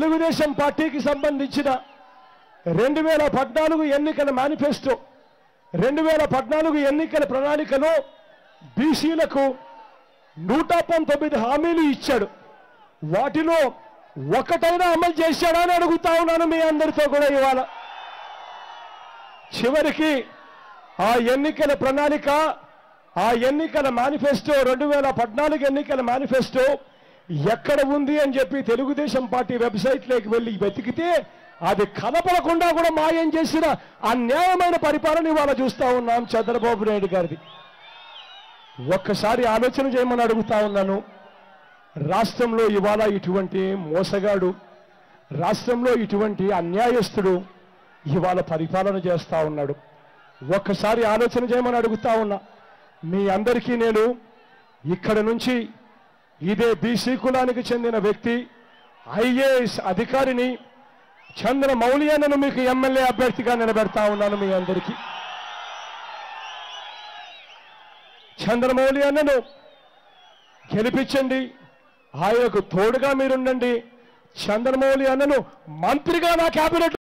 తెలుగుదేశం పార్టీకి సంబంధించిన రెండు వేల పద్నాలుగు ఎన్నికల మేనిఫెస్టో రెండు వేల పద్నాలుగు ఎన్నికల ప్రణాళికలో బీసీలకు నూట పంతొమ్మిది హామీలు ఇచ్చాడు. వాటిలో ఒకటైనా అమలు చేశాడా అని అడుగుతా ఉన్నాను మీ అందరితో కూడా ఇవాళ. చివరికి ఆ ఎన్నికల ప్రణాళిక ఆ ఎన్నికల మేనిఫెస్టో రెండు వేల పద్నాలుగు ఎన్నికల మేనిఫెస్టో ఎక్కడ ఉంది అని చెప్పి తెలుగుదేశం పార్టీ వెబ్సైట్లోకి వెళ్ళి వెతికితే అది కనపడకుండా కూడా మాయం చేసిన అన్యాయమైన పరిపాలన ఇవాళ చూస్తా ఉన్నాం చంద్రబాబు నాయుడు గారిది. ఒక్కసారి ఆలోచన చేయమని అడుగుతా ఉన్నాను. రాష్ట్రంలో ఇవాళ ఇటువంటి మోసగాడు రాష్ట్రంలో ఇటువంటి అన్యాయస్తుడు ఇవాళ పరిపాలన చేస్తా ఉన్నాడు. ఒక్కసారి ఆలోచన చేయమని అడుగుతా ఉన్నా. మీ అందరికీ నేను ఇక్కడ నుంచి ఇదే బీసీ కులానికి చెందిన వ్యక్తి ఐఏఎస్ అధికారిని చంద్ర మౌలియానను మీకు ఎమ్మెల్యే అభ్యర్థిగా నిలబెడతా ఉన్నాను మీ అందరికీ. చంద్రమౌళి అన్నను గెలిపించండి ఆయనకు తోడుగా మీరుండండి. చంద్రమౌళి అన్నను మంత్రిగా నా క్యాబినెట్